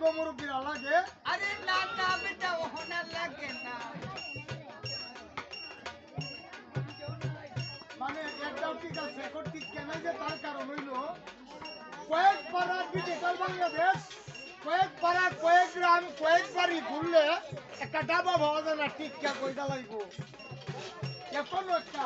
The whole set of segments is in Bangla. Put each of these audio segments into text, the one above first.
গো মুরব্বীরা লাগে? আরে না না বেটা ওহনা লাগে না। মানে একটাও ঠিক আছে এখন নাই যে তার কারণ হইল? কয়েক পাড়া ডিজিটাল বাংলাদেশ কয়েক পাড়া কয়েক গ্রাম কয়েক বাড়ি ঘুরলে একটা ডাবা পাওয়া যায় না টিকিয়া কইটা লাগবো? এখন একটা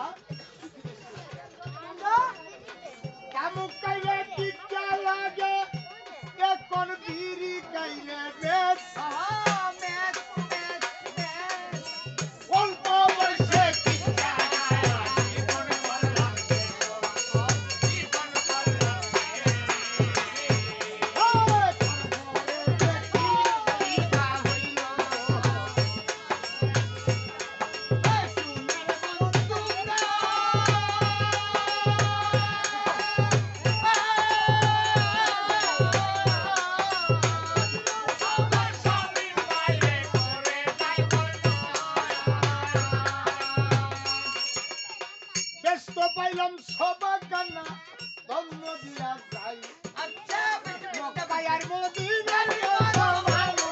ব্যস্ত পাইলাম সবা কান্না ধন্য দিয়া যাই। আচ্ছা বেটা বেটা মক্কায়ার মদিনার কথা ভালো